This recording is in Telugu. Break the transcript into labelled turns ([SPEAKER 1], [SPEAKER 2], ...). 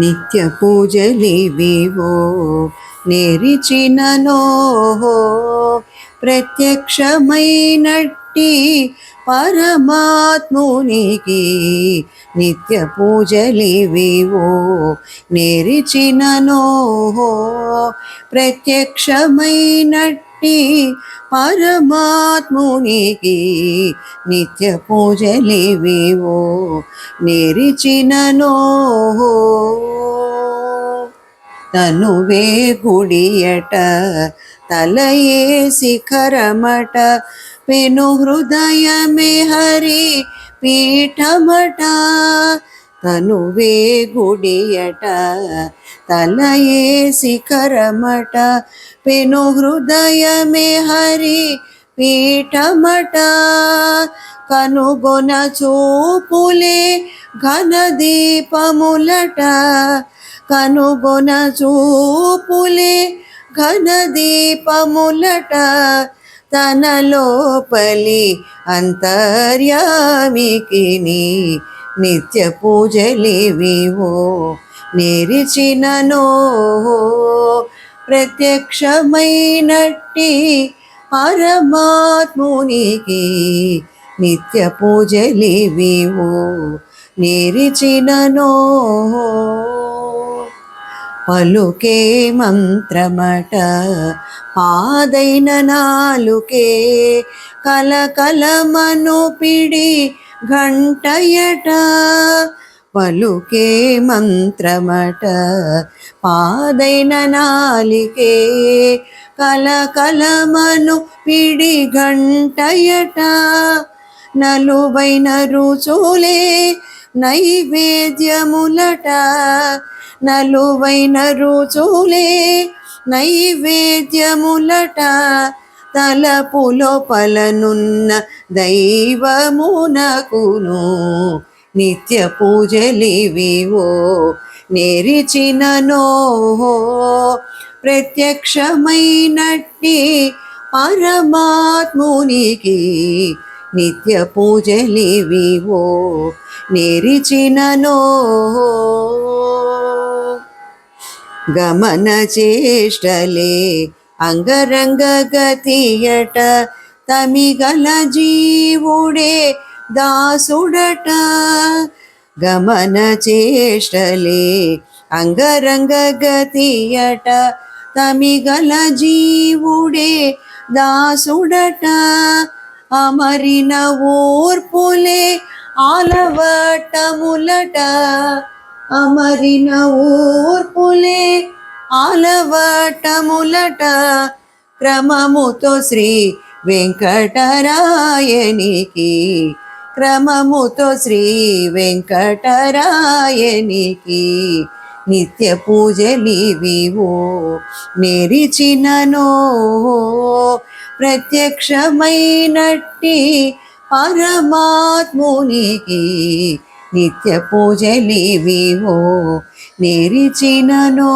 [SPEAKER 1] నిత్య పూజలివివో నేరిచిననో ప్రత్యక్షమైనట్టి పరమాత్మునికి నిత్య పూజలివివో. నేరిచిననో ప్రత్యక్షమైనట్టి పరమాత్మునికి నిత్య పూజలివివో. నేరిచిననో తనువే గుడియట తలయే శిఖరమట పెను హృదయమే హరి పీఠమట. తనువే గుడియట తలయే శిఖరమట పెను హృదయమే హరి పీఠమట. కనుగొన చూపులే ఘన దీపములట కనుగొన చూపులే ఘన దీపములట తన లోపలి అంతర్యామికి నిత్య పూజలివివో నేరిచిననో ప్రత్యక్షమైనట్టి పరమాత్మునికి నిత్య పూజలివివో నేరిచిననో పలుకే మంత్రమట. పాదైన నాలుకే కలకలమను పిడి ఘంటయట. పలుకే మంత్రమట. పాదైన నాలికే కలకలమను పిడి ఘంటయట. నలువైన రుచులే నైవేద్యములట. నలువైన రుచులే నైవేద్యములట తలపులో పలనున్న దైవమునకును నిత్య పూజలివివో నేరిచిననో ప్రత్యక్షమైనట్టి పరమాత్మునికి నిత్య పూజలివివో నేరిచిననో గమన చేష్టలే అంగరంగ గతియట తమిగల జీవుడే దాసుడట. గమన చేష్టలే అంగరంగ గతియట తమిగల జీవుడే దాసుడట. అమరిన ఓర్పులే ఆలవటములట. అమరిన ఓర్పులే ఆలవటములట క్రమముతో శ్రీ వెంకటరాయనికి. క్రమముతో శ్రీ వెంకటరాయనికి నిత్య పూజలివివో నెరిచిననో. ప్రత్యక్షమైనట్టి పరమాత్మునికి నిత్య పూజలివివో నెరిచిననో